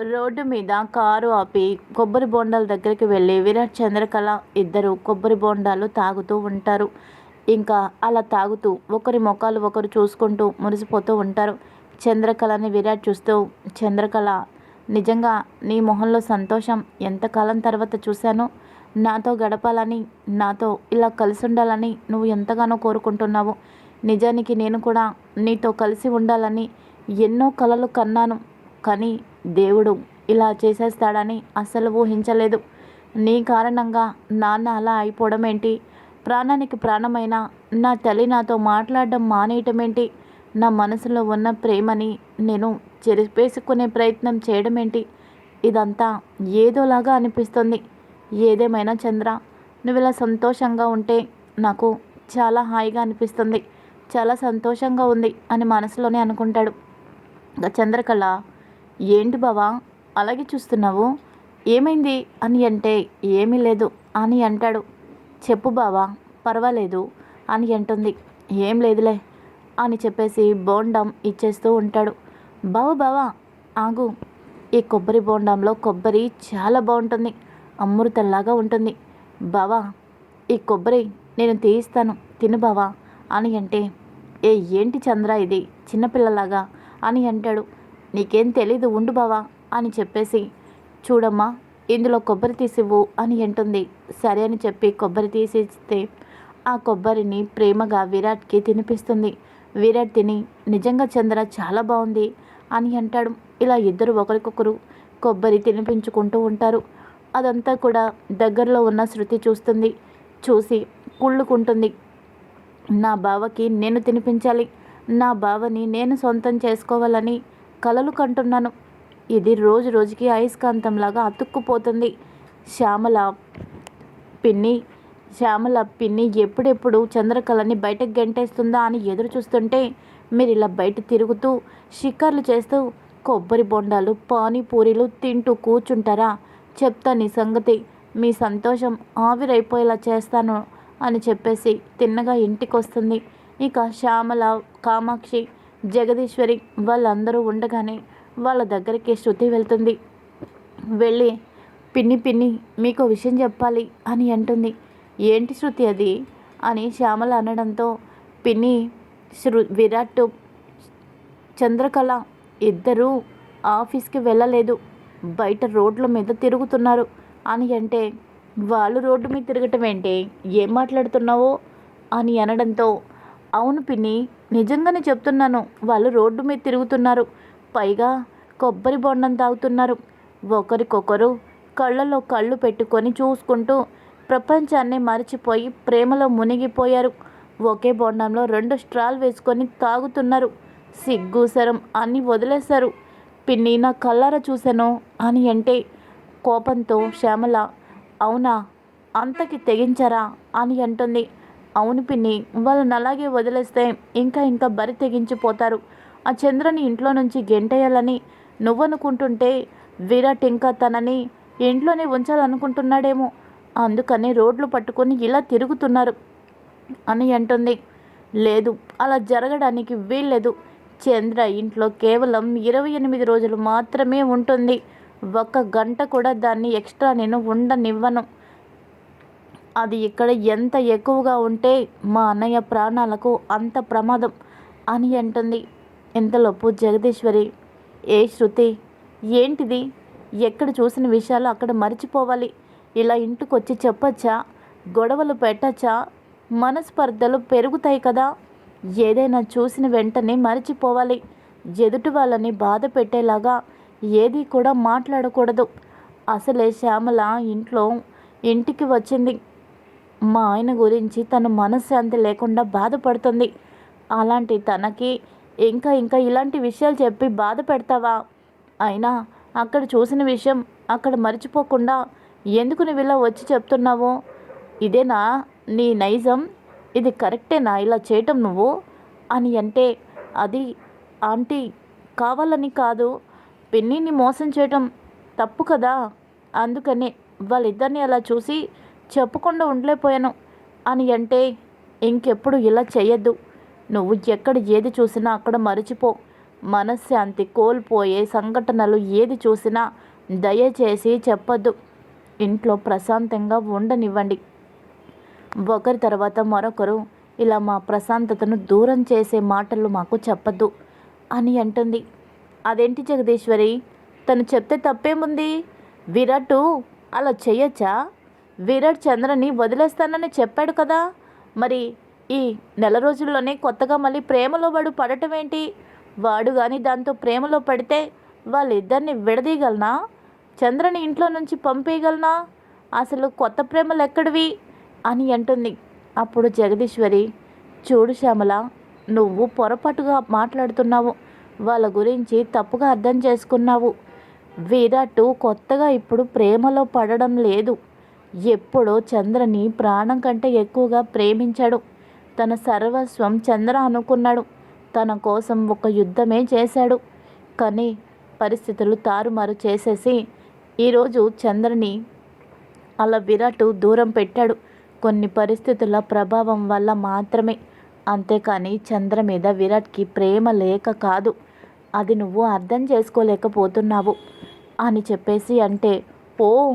Road మీద car ఆపి కొబ్బరి బోండాల దగ్గరికి వెళ్ళి విరాట్ చంద్రకళ ఇద్దరు కొబ్బరి బోండాలు తాగుతూ ఉంటారు. ఇంకా అలా తాగుతూ ఒకరి ముఖాలు ఒకరు చూసుకుంటూ మురిసిపోతూ ఉంటారు. చంద్రకళని విరాట్ చూస్తూ చంద్రకళ నిజంగా నీ మొహంలో సంతోషం ఎంతకాలం తర్వాత చూశాను? నాతో గడపాలని నాతో ఇలా కలిసి ఉండాలని నువ్వు ఎంతగానో కోరుకుంటున్నావు. నిజానికి నేను కూడా నీతో కలిసి ఉండాలని ఎన్నో కలలు కన్నాను. కానీ దేవుడు ఇలా చేసేస్తాడని అస్సలు ఊహించలేదు. నీ కారణంగా నాన్న అలా అయిపోవడం ఏంటి? ప్రాణానికి ప్రాణమైన నా తల్లి నాతో మాట్లాడడం మానేయటం ఏంటి నా మనసులో ఉన్న ప్రేమని నేను చెరిపేసుకునే ప్రయత్నం చేయడం ఏంటి? ఇదంతా ఏదోలాగా అనిపిస్తుంది. ఏదేమైనా చంద్ర నువ్వు ఇలా సంతోషంగా ఉంటే నాకు చాలా హాయిగా అనిపిస్తుంది. చాలా సంతోషంగా ఉంది అని మనసులోనే అనుకుంటాడు. చంద్రకళ ఏంటి బావా? అలాగే చూస్తున్నావు? ఏమైంది? అని అంటే ఏమీ లేదు అని అంటాడు. చెప్పు బావా పర్వాలేదు అని అంటుంది. ఏం లేదులే అని చెప్పేసి బోండం ఇచ్చేస్తూ ఉంటాడు. బావు బావా ఆగు. ఈ కొబ్బరి బోండంలో కొబ్బరి చాలా బాగుంటుంది. అమృతంలాగా ఉంటుంది. బావా ఈ కొబ్బరి నేను తీయిస్తాను. తిను బావా అని అంటే ఏ ఏంటి చంద్ర ఇది? చిన్నపిల్లలాగా అని అంటాడు. నీకేం తెలీదు ఉండు బావా అని చెప్పేసి చూడమ్మా ఇందులో కొబ్బరి తీసివ్వు అని అంటుంది. సరే అని చెప్పి కొబ్బరి తీసిస్తే ఆ కొబ్బరిని ప్రేమగా విరాట్కి తినిపిస్తుంది. విరాట్ తిని నిజంగా చంద్ర చాలా బాగుంది అని అంటాడు. ఇలా ఇద్దరు ఒకరికొకరు కొబ్బరి తినిపించుకుంటూ ఉంటారు. అదంతా కూడా దగ్గరలో ఉన్న శృతి చూస్తుంది. చూసి కుళ్ళుకుంటుంది. నా బావకి నేను తినిపించాలి. నా బావని నేను సొంతం చేసుకోవాలని కలలు కంటున్నాను. ఇది రోజు రోజుకి అయస్కాంతంలాగా అతుక్కుపోతుంది. శ్యామల పిన్ని శ్యామల పిన్ని ఎప్పుడెప్పుడు చంద్రకళని బయటకు గెంటేస్తుందా అని ఎదురు చూస్తుంటే మీరు ఇలా బయట తిరుగుతూ షికార్లు చేస్తూ కొబ్బరి బొండాలు పానీపూరీలు తింటూ కూర్చుంటారా? చెప్తా నీ సంగతి. మీ సంతోషం ఆవిరైపోయేలా చేస్తాను అని చెప్పేసి తిన్నగా ఇంటికి వస్తుంది ఇక శ్యామల కామాక్షి జగదీశ్వరి వాళ్ళందరూ ఉండగానే వాళ్ళ దగ్గరికి శృతి వెళ్తుంది. వెళ్ళి పిన్ని పిన్ని మీకు విషయం చెప్పాలి అని అంటుంది. ఏంటి శృతి అది? అని శ్యామల అనడంతో పిన్ని శృ విరాట్ చంద్రకళ ఇద్దరూ ఆఫీస్కి వెళ్ళలేదు. బయట రోడ్ల మీద తిరుగుతున్నారు అని అంటే వాళ్ళు రోడ్డు మీద తిరగటం ఏంటి? ఏం మాట్లాడుతున్నావో? అని అనడంతో అవును పిన్ని నిజంగానే చెప్తున్నాను. వాళ్ళు రోడ్డు మీద తిరుగుతున్నారు. పైగా కొబ్బరి బొండం తాగుతున్నారు. ఒకరికొకరు కళ్ళలో కళ్ళు పెట్టుకొని చూసుకుంటూ ప్రపంచాన్ని మర్చిపోయి ప్రేమలో మునిగిపోయారు. ఒకే బొండంలో రెండు స్ట్రాల్ వేసుకొని తాగుతున్నారు. సిగ్గుసరం అని వదిలేశారు. పిన్ని నా కళ్ళార చూశాను అని అంటే కోపంతో శ్యామల అవునా? అంతకి తెగించరా? అని అంటుంది. అవును పిన్ని వాళ్ళని అలాగే వదిలేస్తే ఇంకా ఇంకా బరి తెగించిపోతారు. ఆ చంద్రని ఇంట్లో నుంచి గెంటేయాలని నువ్వనుకుంటుంటే విరాట్ ఇంకా తనని ఇంట్లోనే ఉంచాలనుకుంటున్నాడేమో. అందుకని రోడ్లు పట్టుకొని ఇలా తిరుగుతున్నారు అని అంటుంది. లేదు అలా జరగడానికి వీల్లేదు. చంద్ర ఇంట్లో కేవలం ఇరవై ఎనిమిది రోజులు మాత్రమే ఉంటుంది. ఒక్క గంట కూడా దాన్ని ఎక్స్ట్రా నేను ఉండనివ్వను. అది ఇక్కడ ఎంత ఎక్కువగా ఉంటే మా అన్నయ్య ప్రాణాలకు అంత ప్రమాదం అని అంటుంది. ఇంతలోపు జగదీశ్వరి ఏ శృతి ఏంటిది? ఎక్కడ చూసిన విషయాలు అక్కడ మర్చిపోవాలి. ఇలా ఇంటికి వచ్చి చెప్పచ్చా? గొడవలు పెట్టచ్చా? మనస్పర్ధలు పెరుగుతాయి కదా. ఏదైనా చూసిన వెంటనే మర్చిపోవాలి. ఎదుటి వాళ్ళని బాధ పెట్టేలాగా ఏది కూడా మాట్లాడకూడదు. అసలే శ్యామల ఇంట్లో ఇంటికి వచ్చింది. మా ఆయన గురించి తన మనశ్శాంతి లేకుండా బాధపడుతుంది. అలాంటి తనకి ఇంకా ఇంకా ఇలాంటి విషయాలు చెప్పి బాధ పెడతావా? అయినా అక్కడ చూసిన విషయం అక్కడ మర్చిపోకుండా ఎందుకు నువ్వు ఇలా వచ్చి చెప్తున్నావు? ఇదేనా? నీ నైజం? ఇది కరెక్టేనా? ఇలా చేయటం నువ్వు? అని అంటే అది ఆంటీ కావాలని కాదు. పిన్నిని మోసం చేయటం తప్పు కదా? అందుకని వాళ్ళిద్దరిని అలా చూసి చెప్పకుండా ఉండలేకపోయాను. అని అంటే ఇంకెప్పుడు ఇలా చేయొద్దు నువ్వు ఎక్కడ ఏది చూసినా అక్కడ మరచిపో. మనశ్శాంతి కోల్పోయే సంఘటనలు ఏది చూసినా దయచేసి చెప్పొద్దు. ఇంట్లో ప్రశాంతంగా ఉండనివ్వండి. ఒకరి తర్వాత మరొకరు ఇలా మా ప్రశాంతతను దూరం చేసే మాటలు మాకు చెప్పద్దు అని అంటుంది. అదేంటి జగదీశ్వరి? తను చెప్తే తప్పేముంది? విరాటు అలా చేయొచ్చా విరాట్ చంద్రని వదిలేస్తానని చెప్పాడు కదా. మరి ఈ నెల రోజుల్లోనే కొత్తగా మళ్ళీ ప్రేమలో వాడు పడటం ఏంటి వాడు కానీ దాంతో ప్రేమలో పడితే వాళ్ళిద్దరిని విడదీయగలనా? చంద్రని ఇంట్లో నుంచి పంపేయగలనా? అసలు కొత్త ప్రేమలు ఎక్కడివి? అని అంటుంది. అప్పుడు జగదీశ్వరి చూడు శ్యామల నువ్వు పొరపాటుగా మాట్లాడుతున్నావు. వాళ్ళ గురించి తప్పుగా అర్థం చేసుకున్నావు. విరాట్ కొత్తగా ఇప్పుడు ప్రేమలో పడడం లేదు. ఎప్పుడో చంద్రని ప్రాణం కంటే ఎక్కువగా ప్రేమించాడు. తన సర్వస్వం చంద్ర అనుకున్నాడు. తన కోసం ఒక యుద్ధమే చేశాడు. కానీ పరిస్థితులు తారుమారు చేసేసి ఈరోజు చంద్రని అలా విరాట్ దూరం పెట్టాడు. కొన్ని పరిస్థితుల ప్రభావం వల్ల మాత్రమే. అంతేకాని చంద్ర మీద విరాట్కి ప్రేమ లేక కాదు. అది నువ్వు అర్థం చేసుకోలేకపోతున్నావు అని చెప్పేసి అంటే ఓ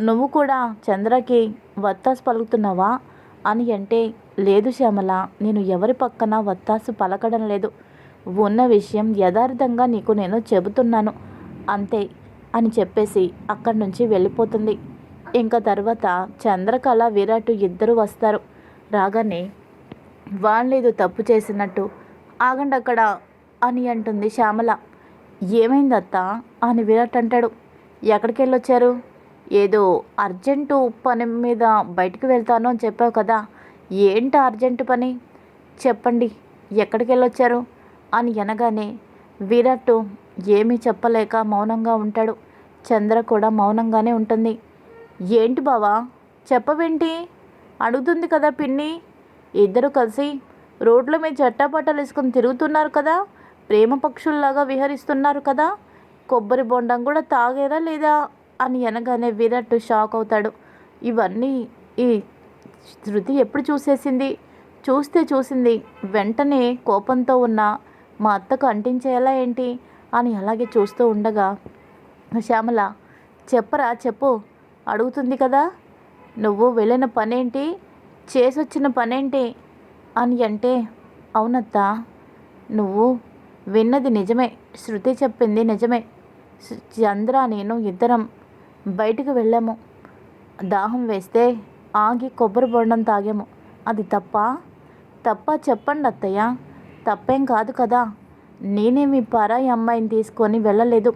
నువ్వు కూడా చంద్రకి వత్తాసు పలుకుతున్నావా? అని అంటే లేదు శ్యామల నేను ఎవరి పక్కన వత్తాసు పలకడం లేదు. ఉన్న విషయం యథార్థంగా నీకు నేను చెబుతున్నాను అంతే అని చెప్పేసి అక్కడి నుంచి వెళ్ళిపోతుంది. ఇంకా తర్వాత చంద్రకళ విరాట్ ఇద్దరు వస్తారు. రాగానే వాళ్ళేదో తప్పు చేసినట్టు ఆగండి అక్కడ అని అంటుంది శ్యామల. ఏమైంది అని విరాట్ అంటాడు. ఎక్కడికి వెళ్ళొచ్చారు ఏదో అర్జెంటు పని మీద బయటికి వెళ్తాను అని చెప్పావు కదా ఏంటి అర్జెంటు పని? చెప్పండి ఎక్కడికి వెళ్ళొచ్చారు? అని అనగానే విరాట్ ఏమీ చెప్పలేక మౌనంగా ఉంటాడు. చంద్ర కూడా మౌనంగానే ఉంటుంది. ఏంటి బావా చెప్పవేంటి? అడుగుతుంది కదా పిన్ని. ఇద్దరు కలిసి రోడ్ల మీద చట్టాపట్టాలు వేసుకొని తిరుగుతున్నారు కదా ప్రేమ పక్షుల్లాగా విహరిస్తున్నారు కదా కొబ్బరి బొండం కూడా తాగేరా లేదా? అని అనగానే విరాట్ షాక్ అవుతాడు ఇవన్నీ ఈ శృతి ఎప్పుడు చూసేసింది? చూస్తే చూసింది. వెంటనే కోపంతో ఉన్న మా అత్తకు అంటించేలా ఏంటి? అని అలాగే చూస్తూ ఉండగా శ్యామల చెప్పరా చెప్పు. అడుగుతుంది కదా? నువ్వు వెళ్ళిన పనేంటి? చేసొచ్చిన పనేంటి? అని అంటే అవునత్త. నువ్వు విన్నది నిజమే. శృతి చెప్పింది నిజమే. చంద్ర నేను ఇద్దరం బయటికి వెళ్ళాము. దాహం వేస్తే ఆగి కొబ్బరి బొండం తాగాము. అది తప్ప? తప్ప చెప్పండి అత్తయ్య. తప్పేం కాదు కదా. నేనేమి పరాయి అమ్మాయిని తీసుకొని వెళ్ళలేదు.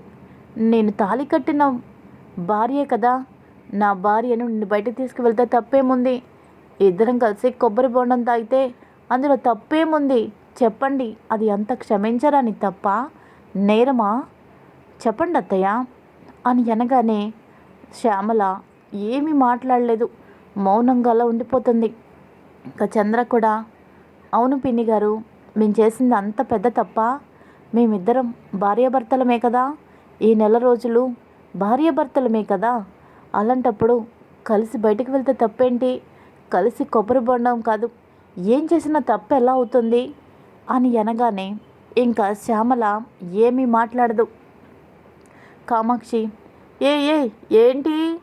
నేను తాళి కట్టిన భార్యే కదా. నా భార్యను నిన్ను బయటకు తీసుకువెళ్తే తప్పేముంది? ఇద్దరం కలిసి కొబ్బరి బొండం తాగితే అందులో తప్పేముంది? చెప్పండి. అది అంత క్షమించరాని తప్ప? నేరమా? చెప్పండి అత్తయ్య. అని అనగానే శ్యామల ఏమీ మాట్లాడలేదు. మౌనంగా అలా ఉండిపోతుంది. ఇంకా చంద్ర కూడా అవును పిన్ని గారు మేము చేసింది అంత పెద్ద తప్ప? మేమిద్దరం భార్యాభర్తలమే కదా? ఈ నెల రోజులు భార్యాభర్తలమే కదా? అలాంటప్పుడు కలిసి బయటకు వెళ్తే తప్పేంటి? కలిసి కొబ్బరి బొండం కాదు. ఏం చేసినా తప్పు ఎలా అవుతుంది? అని అనగానే ఇంకా శ్యామల ఏమీ మాట్లాడదు. కామాక్షి ఏ ఏ ఏంటి?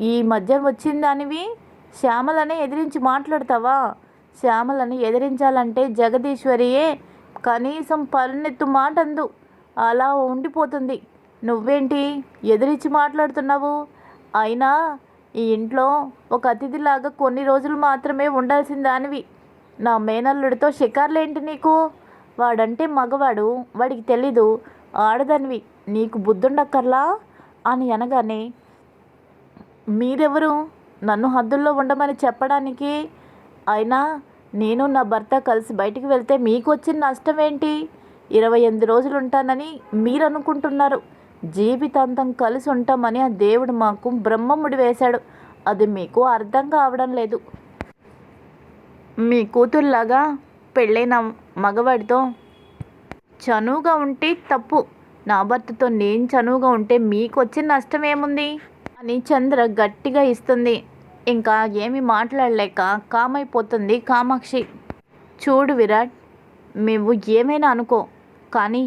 ఈ మధ్య వచ్చిన దానివి? శ్యామలని ఎదిరించి మాట్లాడతావా? శ్యామలని ఎదిరించాలంటే జగదీశ్వరియే కనీసం పల్లెత్తు మాట అందు అలా ఉండిపోతుంది. నువ్వేంటి? ఎదిరించి మాట్లాడుతున్నావు? అయినా ఈ ఇంట్లో ఒక అతిథిలాగా కొన్ని రోజులు మాత్రమే ఉండాల్సిన దానివి. నా మేనల్లుడితో షికార్లేంటి నీకు? వాడంటే మగవాడు వాడికి తెలీదు. ఆడదానివి. నీకు బుద్ధుండక్కర్లా? అని అనగానే మీరెవరు? నన్ను హద్దుల్లో ఉండమని చెప్పడానికి? అయినా నేను నా భర్త కలిసి బయటికి వెళ్తే మీకు వచ్చిన నష్టం ఏంటి ఇరవై ఎనిమిది రోజులు ఉంటానని మీరు అనుకుంటున్నారు జీవితాంతం కలిసి ఉంటామని ఆ దేవుడు మాకు బ్రహ్మముడి వేశాడు. అది మీకు అర్థం కావడం లేదు. మీ కూతురులాగా పెళ్ళైన మగవాడితో చనువుగా ఉంటే తప్పు. నా భర్తతో నేను చనువుగా ఉంటే మీకు వచ్చిన నష్టం ఏముంది? అని చంద్ర గట్టిగా ఇస్తుంది. ఇంకా ఏమి మాట్లాడలేక కామైపోతుంది కామాక్షి. చూడు విరాట్ మేము ఏమైనా అనుకో. కానీ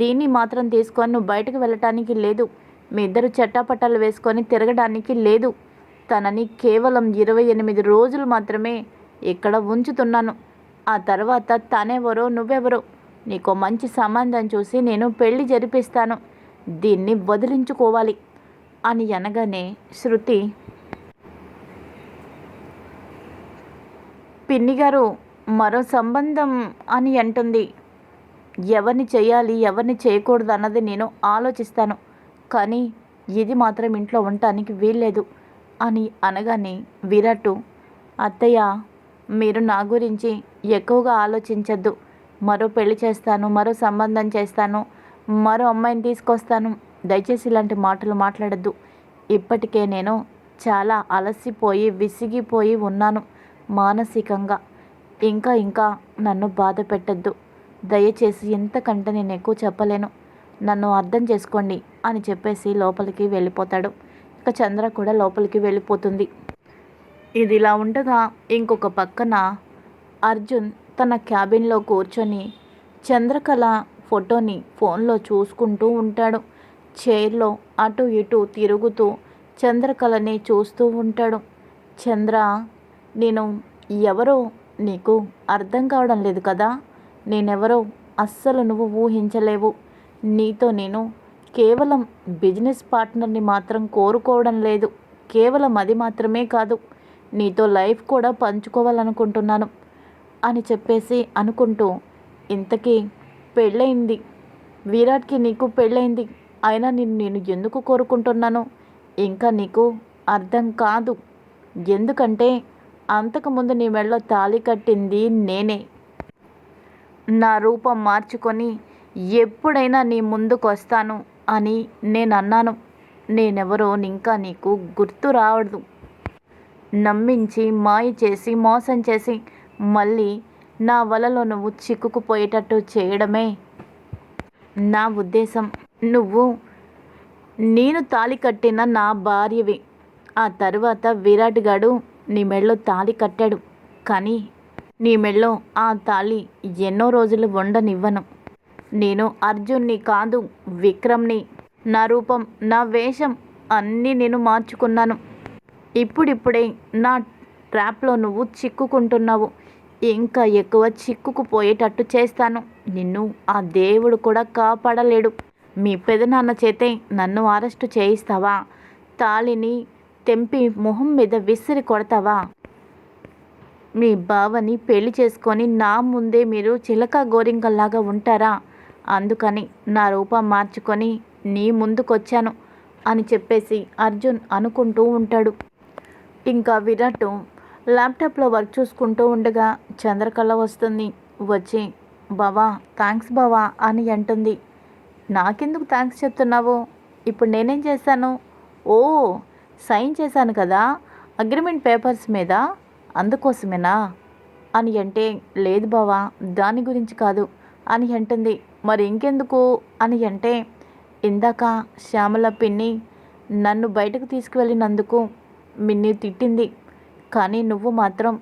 దీన్ని మాత్రం తీసుకొని నువ్వు బయటకు వెళ్ళటానికి లేదు. మీ ఇద్దరు చట్టాపట్టాలు వేసుకొని తిరగడానికి లేదు. తనని కేవలం ఇరవై ఎనిమిది రోజులు మాత్రమే ఇక్కడ ఉంచుతున్నాను. ఆ తర్వాత తనెవరో నువ్వెవరో? నీకు మంచి సంబంధం చూసి నేను పెళ్ళి జరిపిస్తాను. దీన్ని వదిలించుకోవాలి. అని అనగానే శృతి పిన్ని గారు మరో సంబంధం అని అంటుంది. ఎవరిని చేయాలి ఎవరిని చేయకూడదు అన్నది నేను ఆలోచిస్తాను. కానీ ఇది మాత్రం ఇంట్లో ఉండటానికి వీల్లేదు అని అనగానే విరాటు అత్తయ్య మీరు నా గురించి ఎక్కువగా ఆలోచించద్దు. మరో పెళ్ళి చేస్తాను మరో సంబంధం చేస్తాను మరో అమ్మాయిని తీసుకొస్తాను. దయచేసి ఇలాంటి మాటలు మాట్లాడద్దు. ఇప్పటికే నేను చాలా అలసిపోయి విసిగిపోయి ఉన్నాను మానసికంగా. ఇంకా ఇంకా నన్ను బాధ పెట్టద్దు. దయచేసి ఎంతకంటే నేను ఎక్కువ చెప్పలేను. నన్ను అర్థం చేసుకోండి అని చెప్పేసి లోపలికి వెళ్ళిపోతాడు. ఇక చంద్ర కూడా లోపలికి వెళ్ళిపోతుంది. ఇది ఇలా ఉండగా ఇంకొక పక్కన అర్జున్ తన క్యాబిన్లో కూర్చొని చంద్రకళ ఫోటోని ఫోన్లో చూసుకుంటూ ఉంటాడు. చైర్లో అటు ఇటు తిరుగుతూ చంద్రకళని చూస్తూ ఉంటాడు. చంద్ర నేను ఎవరో నీకు అర్థం కావడం లేదు కదా? నేనెవరో అస్సలు నువ్వు ఊహించలేవు. నీతో నేను కేవలం బిజినెస్ పార్ట్నర్ని మాత్రం కోరుకోవడం లేదు. కేవలం అది మాత్రమే కాదు. నీతో లైఫ్ కూడా పంచుకోవాలనుకుంటున్నాను. అని చెప్పేసి అనుకుంటూ ఇంతకీ పెళ్ళయింది. విరాట్కి నీకు పెళ్ళయింది. అయినా నిన్ను నేను ఎందుకు కోరుకుంటున్నాను? ఇంకా నీకు అర్థం కాదు. ఎందుకంటే అంతకుముందు నీ మెడలో తాళి కట్టింది నేనే. నా రూపం మార్చుకొని ఎప్పుడైనా నీ ముందుకు వస్తాను అని నేను అన్నాను నేనెవరో ఇంకా నీకు గుర్తు రావద్దు. నమ్మించి మాయ చేసి మోసం చేసి మళ్ళీ నా వలలో నువ్వు చిక్కుకుపోయేటట్టు చేయడమే నా ఉద్దేశం. నువ్వు నేను తాళి కట్టిన నా భార్యవి. ఆ తర్వాత విరాట్ గాడు నీ మెడలో తాళి కట్టాడు. కానీ నీ మెడలో ఆ తాళి ఎన్నో రోజులు ఉండనివ్వను. నేను అర్జున్ని కాదు విక్రమ్ని. నా రూపం నా వేషం అన్నీ నేను మార్చుకున్నాను. ఇప్పుడిప్పుడే నా ట్రాప్లో నువ్వు చిక్కుకుంటున్నావు. ఇంకా ఎక్కువ చిక్కుకుపోయేటట్టు చేస్తాను. నిన్ను ఆ దేవుడు కూడా కాపాడలేడు. మీ పెదనాన్న చేతే నన్ను అరెస్టు చేయిస్తావా? తాళిని తెంపి మొహం మీద విసిరి కొడతావా? మీ బావని పెళ్ళి చేసుకొని నా ముందే మీరు చిలక గోరింకల్లాగా ఉంటారా? అందుకని నా రూపం మార్చుకొని నీ ముందుకొచ్చాను అని చెప్పేసి అర్జున్ అనుకుంటూ ఉంటాడు. ఇంకా విరాట్ ల్యాప్టాప్లో వర్క్ చూసుకుంటూ ఉండగా చంద్రకళ వస్తుంది. వచ్చి. బావా థ్యాంక్స్ బావా అని అంటుంది. నాకెందుకు థ్యాంక్స్ చెప్తున్నావు? ఇప్పుడు నేనేం చేశాను? ఓ సైన్ చేశాను కదా. అగ్రిమెంట్ పేపర్స్ మీద? అందుకోసమేనా? అని అంటే లేదు బావా దాని గురించి కాదు అని అంటుంది. మరి ఇంకెందుకు? అని అంటే ఇందాక శ్యామల పిన్ని నన్ను బయటకు తీసుకువెళ్ళినందుకు మిన్ని తిట్టింది. కానీ నువ్వు మాత్రం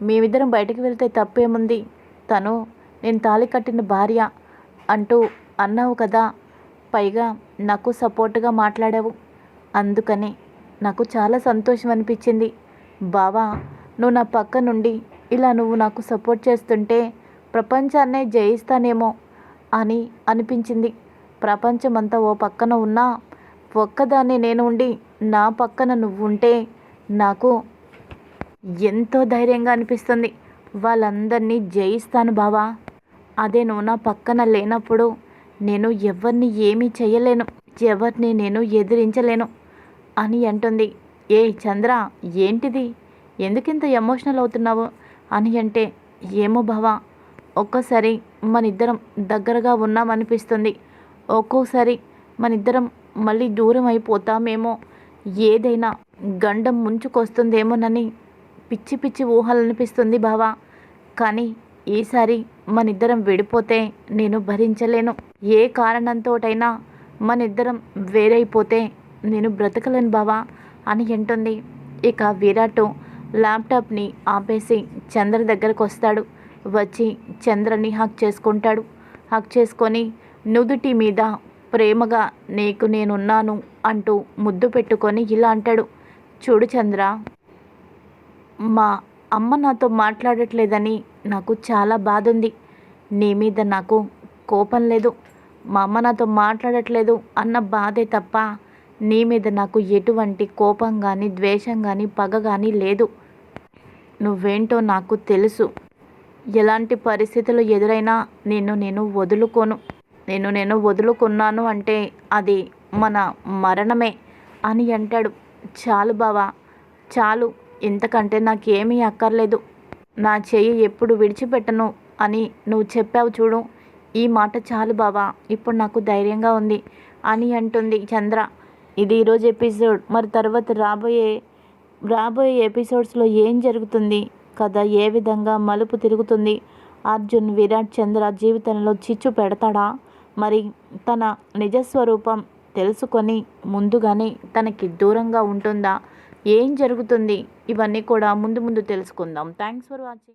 మేమిద్దరం బయటకు వెళ్తే తప్పేముంది? తను నేను తాళి కట్టిన భార్య అంటూ అన్నావు కదా పైగా నాకు సపోర్ట్గా మాట్లాడావు. అందుకని నాకు చాలా సంతోషం అనిపించింది. బావా నువ్వు నా పక్క నుండి ఇలా నువ్వు నాకు సపోర్ట్ చేస్తుంటే ప్రపంచాన్నే జయిస్తానేమో అని అనిపించింది. ప్రపంచమంతా ఓ పక్కన ఉన్నా ఒక్కదాన్ని నేను ఉండి నా పక్కన నువ్వు ఉంటే నాకు ఎంతో ధైర్యంగా అనిపిస్తుంది. వాళ్ళందరినీ జయిస్తాను బావా. అదే నువ్వు నా పక్కన లేనప్పుడు నేను ఎవరిని ఏమీ చేయలేను ఎవరిని నేను ఎదిరించలేను అని అంటుంది. ఏ చంద్ర ఏంటిది? ఎందుకింత ఎమోషనల్ అవుతున్నావు? అని అంటే ఏమో బావా ఒక్కోసారి మన ఇద్దరం దగ్గరగా ఉన్నామనిపిస్తుంది. ఒక్కోసారి మన ఇద్దరం మళ్ళీ దూరం అయిపోతామేమో. ఏదైనా గండం ముంచుకొస్తుందేమోనని పిచ్చి పిచ్చి ఊహలు అనిపిస్తుంది బావా. కానీ ఈసారి మన ఇద్దరం విడిపోతే నేను భరించలేను. ఏ కారణంతోటైనా మన ఇద్దరం వేరైపోతే నేను బ్రతకలేను బావా అని అంటుంది. ఇక విరాట్ ల్యాప్టాప్ని ఆపేసి చంద్ర దగ్గరకు వస్తాడు. వచ్చి చంద్రని హక్ చేసుకుంటాడు. హక్ చేసుకొని నుదుటి మీద ప్రేమగా నీకు నేనున్నాను అంటూ ముద్దు పెట్టుకొని ఇలా అంటాడు. చూడు చంద్ర. మా అమ్మ నాతో మాట్లాడట్లేదని నాకు చాలా బాధ ఉంది నీ మీద నాకు కోపం లేదు. మా అమ్మ నాతో మాట్లాడట్లేదు అన్న బాధే తప్ప నీ మీద నాకు ఎటువంటి కోపం కానీ ద్వేషం కానీ పగ కానీ లేదు. నువ్వేంటో నాకు తెలుసు. ఎలాంటి పరిస్థితులు ఎదురైనా నిన్ను నేను వదులుకోను. నేను నేను వదులుకున్నాను అంటే అది మన మరణమే అని అంటాడు. చాలు బావా చాలు. ఇంతకంటే నాకేమీ అక్కర్లేదు. నా చెయ్యి ఎప్పుడు విడిచిపెట్టను అని నువ్వు చెప్పావు చూడు. ఈ మాట చాలు బావా ఇప్పుడు నాకు ధైర్యంగా ఉంది అని అంటుంది చంద్ర. ఇది ఈరోజు ఎపిసోడ్. మరి తర్వాత రాబోయే రాబోయే ఎపిసోడ్స్లో ఏం జరుగుతుంది? కథ ఏ విధంగా మలుపు తిరుగుతుంది? అర్జున్ విరాట్ చంద్ర జీవితంలో చిచ్చు పెడతాడా? మరి తన నిజస్వరూపం తెలుసుకొని ముందుగానే తనకి దూరంగా ఉంటుందా? ఏం జరుగుతుంది? ఇవన్నీ కూడా ముందు ముందు తెలుసుకుందాం. Thanks for watching